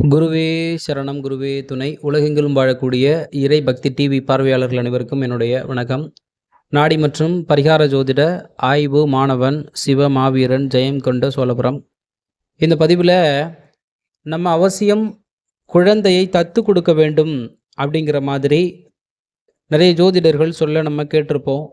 குருவே சரணம் குருவே துணை. உலகெங்கிலும் வாழக்கூடிய இறை பக்தி டிவி பார்வையாளர்கள் அனைவருக்கும் என்னுடைய வணக்கம். நாடி மற்றும் பரிகார ஜோதிட ஆய்வு மாணவன் சிவ மாவீரன் ஜெயம் கொண்ட சோழபுரம். இந்த பதிவில் நம்ம அவசியம் குழந்தையை தத்து கொடுக்க வேண்டும் அப்படிங்கிற மாதிரி நிறைய ஜோதிடர்கள் சொல்ல நம்ம கேட்டிருப்போம்.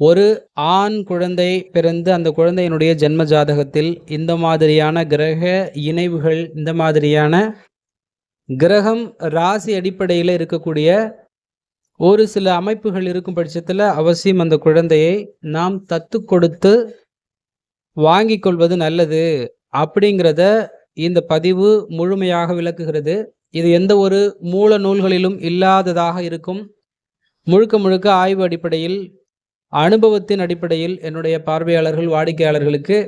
ஒரு ஆண் குழந்தை பிறந்து அந்த குழந்தையினுடைய ஜென்ம ஜாதகத்தில் இந்த மாதிரியான கிரக இணைவுகள் இந்த மாதிரியான கிரகம் ராசி அடிப்படையில் இருக்கக்கூடிய ஒரு சில அமைப்புகள் இருக்கும் பட்சத்தில் அவசியம் அந்த குழந்தையை நாம் தத்து கொடுத்து வாங்கிக் கொள்வது நல்லது அப்படிங்கிறத இந்த பதிவு முழுமையாக விளக்குகிறது. இது எந்த ஒரு மூல நூல்களிலும் இல்லாததாக இருக்கும். முழுக்க முழுக்க ஆய்வு அடிப்படையில் அனுபவத்தின் அடிப்படையில் என்னுடைய பார்வையாளர்கள் வாடிக்கையாளர்களுக்கு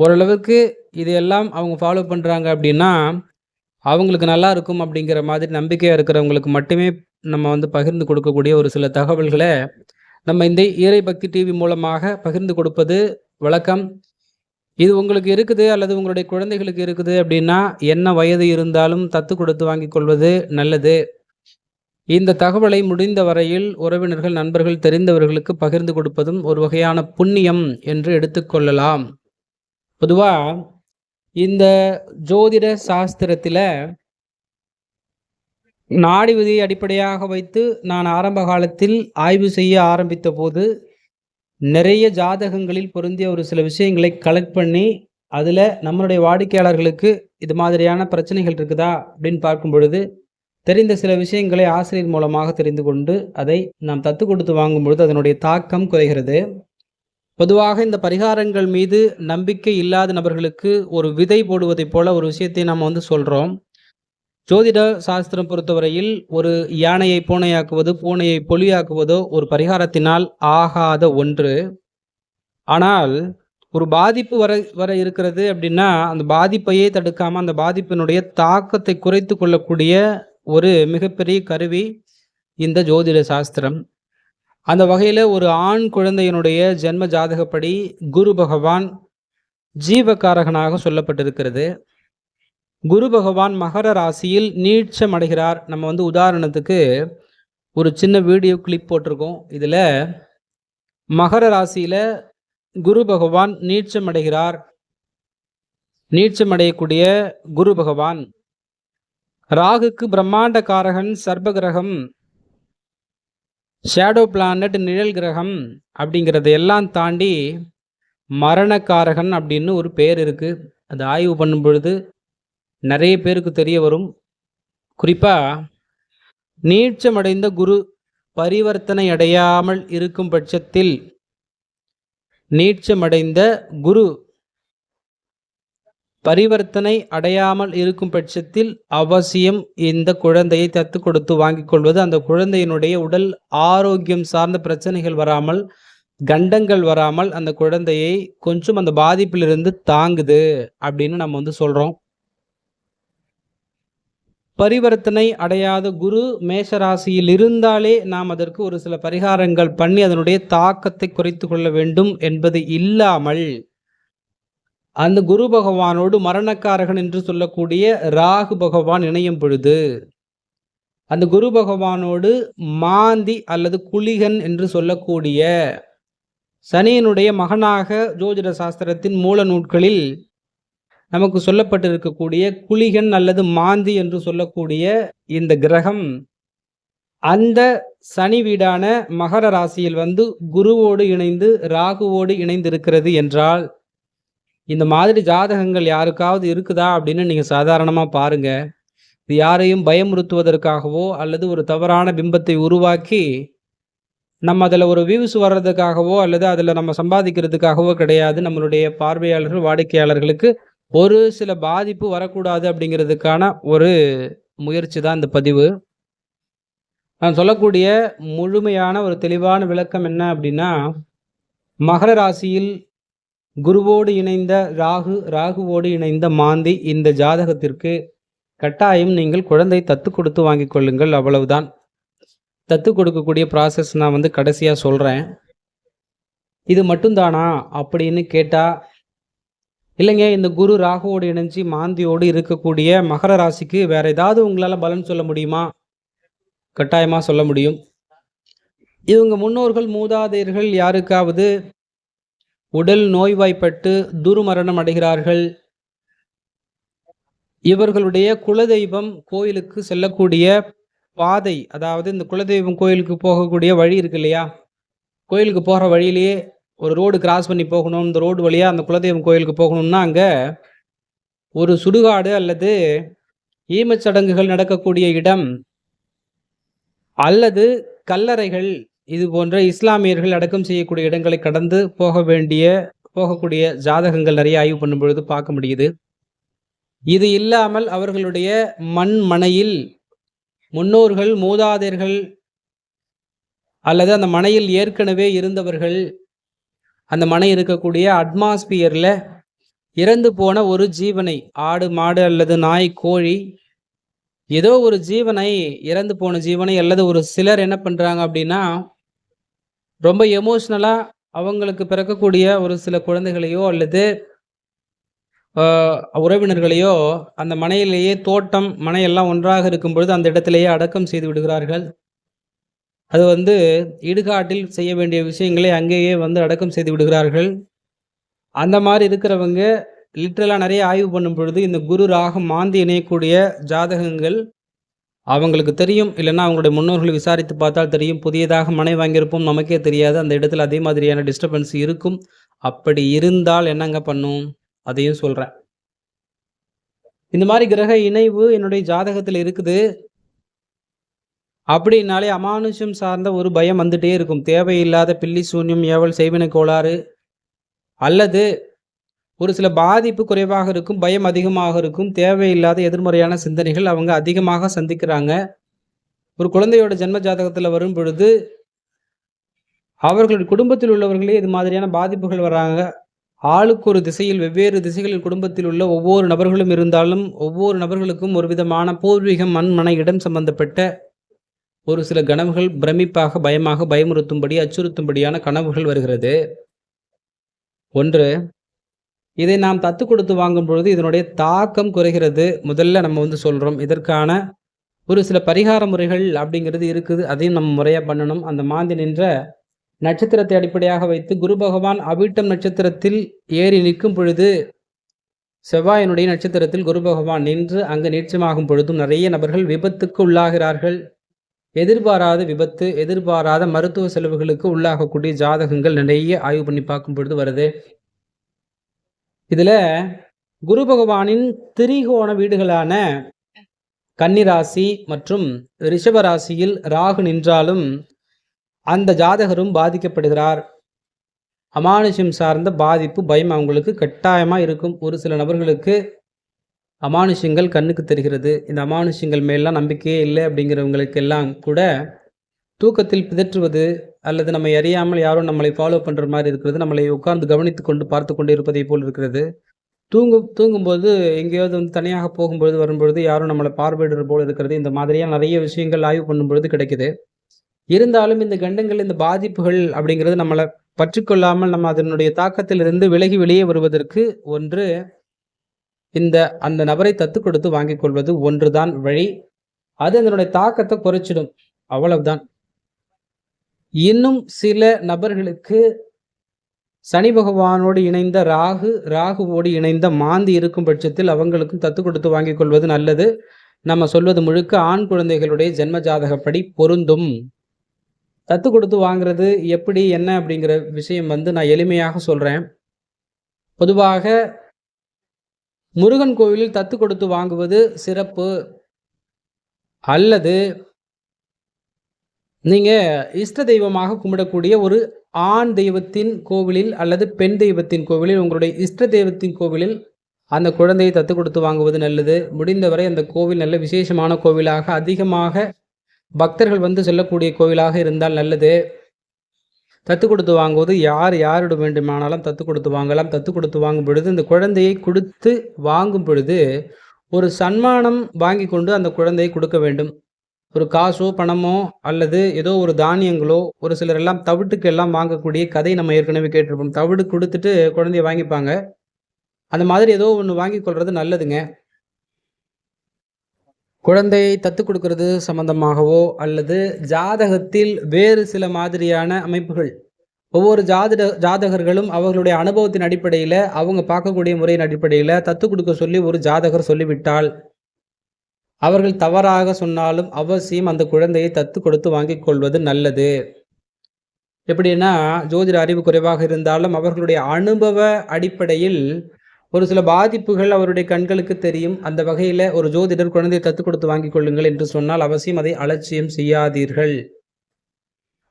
ஓரளவுக்கு இதையெல்லாம் அவங்க ஃபாலோ பண்ணுறாங்க அப்படின்னா அவங்களுக்கு நல்லா இருக்கும் அப்படிங்கிற மாதிரி நம்பிக்கையாக இருக்கிறவங்களுக்கு மட்டுமே நம்ம வந்து பகிர்ந்து கொடுக்கக்கூடிய ஒரு சில தகவல்களை நம்ம இந்த ஈரை பக்தி டிவி மூலமாக பகிர்ந்து கொடுப்பது வழக்கம். இது உங்களுக்கு இருக்குது அல்லது உங்களுடைய குழந்தைகளுக்கு இருக்குது அப்படின்னா என்ன வயது இருந்தாலும் தத்து கொடுத்து வாங்கி கொள்வது நல்லது. இந்த தகவலை முடிந்த வரையில் உறவினர்கள் நண்பர்கள் தெரிந்தவர்களுக்கு பகிர்ந்து கொடுப்பதும் ஒரு வகையான புண்ணியம் என்று எடுத்துக்கொள்ளலாம் பொதுவாக இந்த ஜோதிட சாஸ்திரத்தில் நாடி விதியை அடிப்படையாக வைத்து நான் ஆரம்ப காலத்தில் ஆய்வு செய்ய ஆரம்பித்த போது நிறைய ஜாதகங்களில் பொருந்திய ஒரு சில விஷயங்களை கலெக்ட் பண்ணி அதில் நம்மளுடைய வாடிக்கையாளர்களுக்கு இது மாதிரியான பிரச்சனைகள் இருக்குதா அப்படின்னு பார்க்கும் பொழுது தெரிந்த சில விஷயங்களை ஆசிரியர் மூலமாக தெரிந்து கொண்டு அதை நாம் தத்து கொடுத்து வாங்கும் பொழுது அதனுடைய தாக்கம் குறைகிறது. பொதுவாக இந்த பரிகாரங்கள் மீது நம்பிக்கை இல்லாத நபர்களுக்கு ஒரு விதை போடுவதைப் போல ஒரு விஷயத்தை நாம் வந்து சொல்கிறோம் ஜோதிட சாஸ்திரம் பொறுத்தவரையில் ஒரு யானையை பூனையாக்குவது பூனையை பொலியாக்குவதோ ஒரு பரிகாரத்தினால் ஆகாத ஒன்று. ஆனால் ஒரு பாதிப்பு வர வர இருக்கிறது அப்படின்னா அந்த பாதிப்பையே தடுக்காமல் அந்த பாதிப்பினுடைய தாக்கத்தை குறைத்து கொள்ளக்கூடிய ஒரு மிகப்பெரிய கருவி இந்த ஜோதிட சாஸ்திரம். அந்த வகையில் ஒரு ஆண் குழந்தையினுடைய ஜென்ம ஜாதகப்படி குரு பகவான் ஜீவகாரகனாக சொல்லப்பட்டிருக்கிறது. குரு பகவான் மகர ராசியில் நீட்சம் அடைகிறார். நம்ம வந்து உதாரணத்துக்கு ஒரு சின்ன வீடியோ கிளிப் போட்டிருக்கோம். இதில் மகர ராசியில் குரு பகவான் நீட்சம் அடைகிறார். நீட்சம் அடையக்கூடிய குரு பகவான் ராகுக்கு பிரம்மாண்ட காரகன் சர்ப கிரகம் ஷேடோ பிளானட் நிழல் கிரகம் அப்படிங்கிறத எல்லாம் தாண்டி மரணக்காரகன் அப்படின்னு ஒரு பேர் இருக்குது அது ஆய்வு பண்ணும் பொழுது நிறைய பேருக்கு தெரிய வரும். குறிப்பாக நீட்சமடைந்த குரு பரிவர்த்தனை அடையாமல் இருக்கும் பட்சத்தில் நீட்சமடைந்த குரு பரிவர்த்தனை அடையாமல் இருக்கும் பட்சத்தில் அவசியம் இந்த குழந்தையை தத்து கொடுத்து வாங்கிக் கொள்வது. அந்த குழந்தையினுடைய உடல் ஆரோக்கியம் சார்ந்த பிரச்சனைகள் வராமல் கண்டங்கள் வராமல் அந்த குழந்தையை கொஞ்சம் அந்த பாதிப்பிலிருந்து தாங்குது அப்படின்னு நம்ம வந்து சொல்றோம். பரிவர்த்தனை அடையாத குரு மேஷராசியில் இருந்தாலே நாம் அதற்கு ஒரு சில பரிகாரங்கள் பண்ணி அதனுடைய தாக்கத்தை குறைத்து கொள்ள வேண்டும் என்பது இல்லாமல் அந்த குரு பகவானோடு மரணக்காரகன் என்று சொல்லக்கூடிய ராகு பகவான் இணையும் பொழுது அந்த குரு பகவானோடு மாந்தி அல்லது குளிகன் என்று சொல்லக்கூடிய சனியனுடைய மகனாக ஜோதிட சாஸ்திரத்தின் மூல நூட்களில் நமக்கு சொல்லப்பட்டிருக்கக்கூடிய குளிகன் அல்லது மாந்தி என்று சொல்லக்கூடிய இந்த கிரகம் அந்த சனி வீடான மகர ராசியில் வந்து குருவோடு இணைந்து ராகுவோடு இணைந்திருக்கிறது என்றால் இந்த மாதிரி ஜாதகங்கள் யாருக்காவது இருக்குதா அப்படின்னு நீங்கள் சாதாரணமாக பாருங்கள் இது யாரையும் பயமுறுத்துவதற்காகவோ அல்லது ஒரு தவறான பிம்பத்தை உருவாக்கி நம்ம அதில் ஒரு வியூஸ் வர்றதுக்காகவோ அல்லது அதில் நம்ம சம்பாதிக்கிறதுக்காகவோ கிடையாது. நம்மளுடைய பார்வையாளர்கள் வாடிக்கையாளர்களுக்கு ஒரு சில பாதிப்பு வரக்கூடாது அப்படிங்கிறதுக்கான ஒரு முயற்சி தான் இந்த பதிவு. நான் சொல்லக்கூடிய முழுமையான ஒரு தெளிவான விளக்கம் என்ன அப்படின்னா மகர ராசியில் குருவோடு இணைந்த ராகு ராகுவோடு இணைந்த மாந்தி இந்த ஜாதகத்திற்கு கட்டாயம் நீங்கள் குழந்தை தத்து கொடுத்து வாங்கி கொள்ளுங்கள் அவ்வளவுதான். தத்து கொடுக்கக்கூடிய ப்ராசஸ் நான் வந்து கடைசியாக சொல்கிறேன் இது மட்டும்தானா அப்படின்னு கேட்டால் இல்லைங்க இந்த குரு ராகுவோடு இணைஞ்சு மாந்தியோடு இருக்கக்கூடிய மகர ராசிக்கு வேற ஏதாவது உங்களால் பலன் சொல்ல முடியுமா? கட்டாயமாக சொல்ல முடியும். இவங்க முன்னோர்கள் மூதாதையர்கள் யாருக்காவது உடல் நோய்வாய்ப்பட்டு துருமரணம் அடைகிறார்கள். இவர்களுடைய குலதெய்வம் கோயிலுக்கு செல்லக்கூடிய பாதை அதாவது இந்த குலதெய்வம் கோயிலுக்கு போகக்கூடிய வழி இருக்கு இல்லையா? கோயிலுக்கு போகிற வழியிலேயே ஒரு ரோடு கிராஸ் பண்ணி போகணும். இந்த ரோடு வழியாக அந்த குலதெய்வம் கோயிலுக்கு போகணும்னா அங்கே ஒரு சுடுகாடு அல்லது ஈமச்சடங்குகள் நடக்கக்கூடிய இடம் அல்லது கல்லறைகள் இது போன்ற இஸ்லாமியர்கள் அடக்கம் செய்யக்கூடிய இடங்களை கடந்து போக வேண்டிய போகக்கூடிய ஜாதகங்கள் நிறைய ஆய்வு பண்ணும் பொழுது பார்க்க முடியுது. இது இல்லாமல் அவர்களுடைய மண் மனையில் முன்னோர்கள் மூதாதையர்கள் அல்லது அந்த மனையில் ஏற்கனவே இருந்தவர்கள் அந்த மனை இருக்கக்கூடிய அட்மாஸ்பியரில் இறந்து போன ஒரு ஜீவனை ஆடு மாடு அல்லது நாய் கோழி ஏதோ ஒரு ஜீவனை இறந்து போன ஜீவனை அல்லது ஒரு சிலர் என்ன பண்ணுறாங்க அப்படின்னா ரொம்ப எமோஷ்னலாக அவங்களுக்கு பிறக்கக்கூடிய ஒரு சில குழந்தைகளையோ அல்லது உறவினர்களையோ அந்த மனையிலேயே தோட்டம் மனையெல்லாம் ஒன்றாக இருக்கும் பொழுது அந்த இடத்திலேயே அடக்கம் செய்து விடுகிறார்கள். அது வந்து இடுகாட்டில் செய்ய வேண்டிய விஷயங்களை அங்கேயே வந்து அடக்கம் செய்து விடுகிறார்கள். அந்த மாதிரி இருக்கிறவங்க லிட்ரலாக நிறைய ஆய்வு பண்ணும் பொழுது இந்த குரு ராகம் மாந்தி இணையக்கூடிய ஜாதகங்கள் அவங்களுக்கு தெரியும். இல்லைன்னா அவங்களுடைய முன்னோர்களை விசாரித்து பார்த்தால் தெரியும். புதியதாக மனை வாங்கியிருப்போம். நமக்கே தெரியாது. அந்த இடத்துல அதே மாதிரியான டிஸ்டர்பன்ஸ் இருக்கும். அப்படி இருந்தால் என்னங்க பண்ணும்? அதையும் சொல்கிறேன் இந்த மாதிரி கிரக இணைவு என்னுடைய ஜாதகத்தில் இருக்குது. அப்படின்னாலே அமானுஷம் சார்ந்த ஒரு பயம் வந்துட்டே இருக்கும். தேவையில்லாத பில்லி சூன்யம் ஏவல் செய்வினை கோளாறு அல்லது ஒரு சில பாதிப்பு குறைவாக இருக்கும் பயம் அதிகமாக இருக்கும் தேவையில்லாத எதிர்மறையான சிந்தனைகள் அவங்க அதிகமாக சந்திக்கிறாங்க. ஒரு குழந்தையோட ஜென்ம ஜாதகத்தில் வரும் பொழுது அவர்களுடைய குடும்பத்தில் உள்ளவர்களே இது மாதிரியான பாதிப்புகள் வராங்க. ஆளுக்கு ஒரு திசையில் வெவ்வேறு திசைகளில் குடும்பத்தில் உள்ள ஒவ்வொரு நபர்களும் இருந்தாலும் ஒவ்வொரு நபர்களுக்கும் ஒரு விதமான பூர்வீகம் மண் மன இடம் சம்பந்தப்பட்ட ஒரு சில கனவுகள் பிரமிப்பாக பயமாக பயமுறுத்தும்படி அச்சுறுத்தும்படியான கனவுகள் வருகிறது. ஒன்று இதை நாம் தத்து கொடுத்து வாங்கும் பொழுது இதனுடைய தாக்கம் குறைகிறது. முதல்ல நம்ம வந்து சொல்கிறோம் இதற்கான ஒரு சில பரிகார முறைகள் அப்படிங்கிறது இருக்குது. அதையும் நம்ம முறையாக பண்ணணும். அந்த மாந்தி நின்ற நட்சத்திரத்தை அடிப்படையாக வைத்து குரு பகவான் அவிட்டம் நட்சத்திரத்தில் ஏறி நிற்கும் பொழுது செவ்வாயினுடைய நட்சத்திரத்தில் குரு பகவான் நின்று அங்கு நீச்சமாகும் பொழுதும் நிறைய நபர்கள் விபத்துக்கு உள்ளாகிறார்கள். எதிர்பாராத விபத்து எதிர்பாராத மருத்துவ செலவுகளுக்கு உள்ளாகக்கூடிய ஜாதகங்கள் நிறைய ஆய்வு பண்ணி பார்க்கும் பொழுது வருது. இதில் குரு பகவானின் திரிகோண வீடுகளான கன்னிராசி மற்றும் ரிஷபராசியில் ராகு நின்றாலும் அந்த ஜாதகரும் பாதிக்கப்படுகிறார். அமானுஷம் சார்ந்த பாதிப்பு பயம் அவங்களுக்கு கட்டாயமாக இருக்கும். ஒரு சில நபர்களுக்கு அமானுஷங்கள் கண்ணுக்கு தெரிகிறது. இந்த அமானுஷங்கள் மேலாம் நம்பிக்கையே இல்லை அப்படிங்கிறவங்களுக்கு எல்லாம் கூட தூக்கத்தில் பிதற்றுவது அல்லது நம்மை அறியாமல் யாரும் நம்மளை ஃபாலோ பண்ணுற மாதிரி இருக்கிறது நம்மளை உட்கார்ந்து கவனித்து கொண்டு பார்த்து கொண்டு இருப்பதை போல் இருக்கிறது. தூங்கும் தூங்கும்போது எங்கேயாவது வந்து தனியாக போகும்பொழுது வரும்பொழுது யாரும் நம்மளை பார்வையிடுற போல் இருக்கிறது. இந்த மாதிரியாக நிறைய விஷயங்கள் ஆய்வு பண்ணும்பொழுது கிடைக்குது. இருந்தாலும் இந்த கண்டங்கள் இந்த பாதிப்புகள் அப்படிங்கிறது நம்மளை பற்றிக்கொள்ளாமல் நம்ம அதனுடைய தாக்கத்திலிருந்து விலகி வெளியே வருவதற்கு ஒன்று இந்த அந்த நபரை தத்து கொடுத்து வாங்கிக் கொள்வது ஒன்றுதான் வழி. அது அதனுடைய தாக்கத்தை குறைச்சிடும். அவ்வளவுதான். இன்னும் சில நபர்களுக்கு சனி பகவானோடு இணைந்த ராகு ராகுவோடு இணைந்த மாந்தி இருக்கும் பட்சத்தில் அவங்களுக்கும் தத்து கொடுத்து வாங்கிக் கொள்வது நல்லது. நம்ம சொல்வது முழுக்க ஆண் குழந்தைகளுடைய ஜென்ம ஜாதகப்படி பொருந்தும். தத்து கொடுத்து வாங்குறது எப்படி என்ன அப்படிங்கிற விஷயம் வந்து நான் எளிமையாக சொல்கிறேன் பொதுவாக முருகன் கோவிலில் தத்து கொடுத்து வாங்குவது சிறப்பு அல்லது நீங்கள் இஷ்ட தெய்வமாக கும்பிடக்கூடிய ஒரு ஆண் தெய்வத்தின் கோவிலில் அல்லது பெண் தெய்வத்தின் கோவிலில் உங்களுடைய இஷ்ட தெய்வத்தின் கோவிலில் அந்த குழந்தையை தத்து கொடுத்து வாங்குவது நல்லது. முடிந்தவரை அந்த கோவில் நல்ல விசேஷமான கோவிலாக அதிகமாக பக்தர்கள் வந்து செல்லக்கூடிய கோவிலாக இருந்தால் நல்லது. தத்து கொடுத்து வாங்குவது யார் யாரிடம் வேண்டுமானாலும் தத்து கொடுத்து வாங்கலாம். தத்து கொடுத்து வாங்கும் பொழுது இந்த குழந்தையை கொடுத்து வாங்கும் பொழுது ஒரு சன்மானம் வாங்கி கொண்டு அந்த குழந்தையை கொடுக்க வேண்டும். ஒரு காசோ பணமோ அல்லது ஏதோ ஒரு தானியங்களோ ஒரு சிலர் எல்லாம் தவிட்டுக்கு எல்லாம் வாங்கக்கூடிய கதை நம்ம ஏற்கனவே கேட்டிருப்போம். தவிடு கொடுத்துட்டு குழந்தைய வாங்கிப்பாங்க. அந்த மாதிரி ஏதோ ஒன்று வாங்கி கொள்வது நல்லதுங்க. குழந்தையை தத்து கொடுக்கறது சம்பந்தமாகவோ அல்லது ஜாதகத்தில் வேறு சில மாதிரியான அமைப்புகள். ஒவ்வொரு ஜாதிட ஜாதகர்களும் அவர்களுடைய அனுபவத்தின் அடிப்படையில் அவங்க பார்க்கக்கூடிய முறையின் அடிப்படையில் தத்து கொடுக்க சொல்லி ஒரு ஜாதகர் சொல்லிவிட்டால் அவர்கள் தவறாக சொன்னாலும் அவசியம் அந்த குழந்தையை தத்து கொடுத்து வாங்கிக் கொள்வது நல்லது. எப்படின்னா ஜோதிட அறிவு குறைவாக இருந்தாலும் அவர்களுடைய அனுபவ அடிப்படையில் ஒரு சில பாதிப்புகள் அவருடைய கண்களுக்கு தெரியும். அந்த வகையில் ஒரு ஜோதிடர் குழந்தையை தத்து கொடுத்து வாங்கிக் கொள்ளுங்கள் என்று சொன்னால் அவசியம் அதை அலட்சியம் செய்யாதீர்கள்.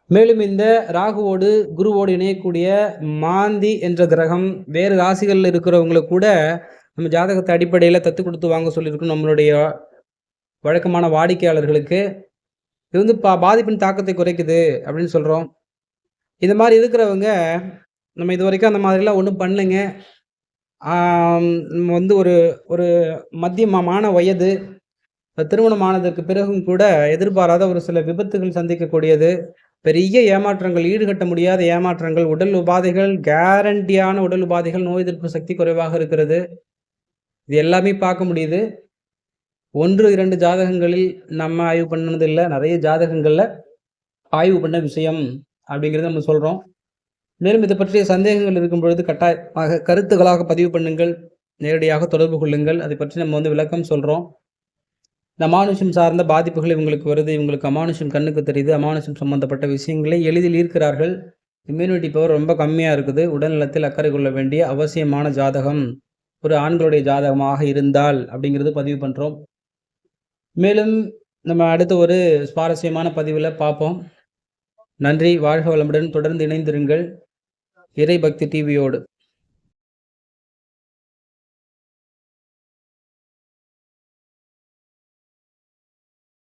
மேலும் இந்த ராகுவோடு குருவோடு இணையக்கூடிய மாந்தி என்ற கிரகம் வேறு ராசிகளில் இருக்கிறவங்களை கூட நம்ம ஜாதகத்தை அடிப்படையில் தத்து கொடுத்து வாங்க சொல்லியிருக்கோம் நம்மளுடைய வழக்கமான வாடிக்கையாளர்களுக்கு இது வந்து பா பாதிப்பின் தாக்கத்தை குறைக்குது அப்படின்னு சொல்கிறோம் இந்த மாதிரி இருக்கிறவங்க நம்ம இது வரைக்கும் அந்த மாதிரிலாம் ஒன்றும் பண்ணலைங்க. நம்ம வந்து ஒரு ஒரு மத்தியமான வயது திருமணம் ஆனதற்கு பிறகும் கூட எதிர்பாராத ஒரு சில விபத்துகள் சந்திக்கக்கூடியது. பெரிய ஏமாற்றங்கள் ஈடுகட்ட முடியாத ஏமாற்றங்கள் உடல் உபாதைகள் கேரண்டியான உடல் உபாதைகள் நோய் எதிர்ப்பு சக்தி குறைவாக இருக்கிறது. இது எல்லாமே பார்க்க முடியுது. ஒன்று இரண்டு ஜாதகங்களில் நம்ம ஆய்வு பண்ணது இல்லை. நிறைய ஜாதகங்களில் ஆய்வு பண்ண விஷயம் அப்படிங்கிறத நம்ம சொல்கிறோம் மேலும் இதை பற்றிய சந்தேகங்கள் இருக்கும் பொழுது கட்டாயமாக கருத்துக்களாக பதிவு பண்ணுங்கள். நேரடியாக தொடர்பு கொள்ளுங்கள். அதை பற்றி நம்ம வந்து விளக்கம் சொல்கிறோம் இந்த அமானுஷம் சார்ந்த பாதிப்புகள் இவங்களுக்கு வருது. இவங்களுக்கு அமானுஷம் கண்ணுக்கு தெரியுது. அமானுஷம் சம்பந்தப்பட்ட விஷயங்களை எளிதில் ஈர்க்கிறார்கள். இம்யூனிட்டி பவர் ரொம்ப கம்மியாக இருக்குது. உடல்நலத்தில் அக்கறை கொள்ள வேண்டிய அவசியமான ஜாதகம் ஒரு ஆண்களுடைய ஜாதகமாக இருந்தால் அப்படிங்கிறது பதிவு பண்ணுறோம் மேலும் நம்ம அடுத்த ஒரு சுவாரஸ்யமான பதிவில் பார்ப்போம். நன்றி வாழ்க வளமுடன் தொடர்ந்து இணைந்திருங்கள். இறை பக்தி டிவியோடு.